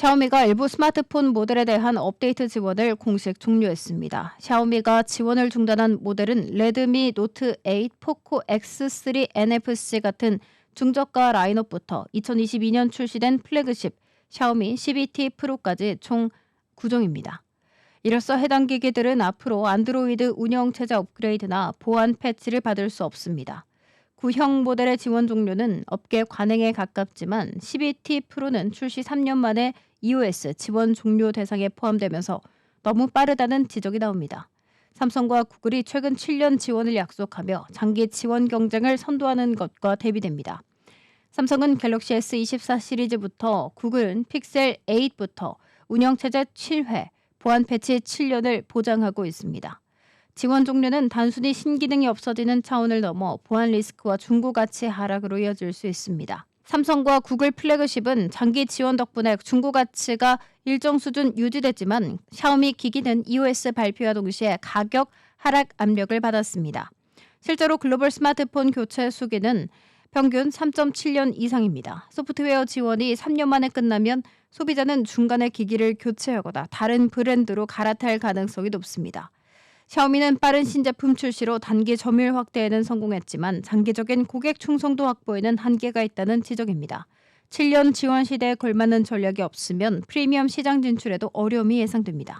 샤오미가 일부 스마트폰 모델에 대한 업데이트 지원을 공식 종료했습니다. 샤오미가 지원을 중단한 모델은 레드미 노트 8, 포코 X3 NFC 같은 중저가 라인업부터 2022년 출시된 플래그십 샤오미 12T 프로까지 총 9종입니다. 이로써 해당 기기들은 앞으로 안드로이드 운영체제 업그레이드나 보안 패치를 받을 수 없습니다. 구형 모델의 지원 종료는 업계 관행에 가깝지만 12T 프로는 출시 3년 만에 iOS 지원 종료 대상에 포함되면서 너무 빠르다는 지적이 나옵니다. 삼성과 구글이 최근 7년 지원을 약속하며 장기 지원 경쟁을 선도하는 것과 대비됩니다. 삼성은 갤럭시 S24 시리즈부터 구글은 픽셀 8부터 운영체제 7회, 보안 패치 7년을 보장하고 있습니다. 지원 종료는 단순히 신기능이 없어지는 차원을 넘어 보안 리스크와 중고 가치 하락으로 이어질 수 있습니다. 삼성과 구글 플래그십은 장기 지원 덕분에 중고 가치가 일정 수준 유지됐지만 샤오미 기기는 iOS 발표와 동시에 가격 하락 압력을 받았습니다. 실제로 글로벌 스마트폰 교체 수기는 평균 3.7년 이상입니다. 소프트웨어 지원이 3년 만에 끝나면 소비자는 중간에 기기를 교체하거나 다른 브랜드로 갈아탈 가능성이 높습니다. 샤오미는 빠른 신제품 출시로 단기 점유율 확대에는 성공했지만 장기적인 고객 충성도 확보에는 한계가 있다는 지적입니다. 7년 지원 시대에 걸맞는 전략이 없으면 프리미엄 시장 진출에도 어려움이 예상됩니다.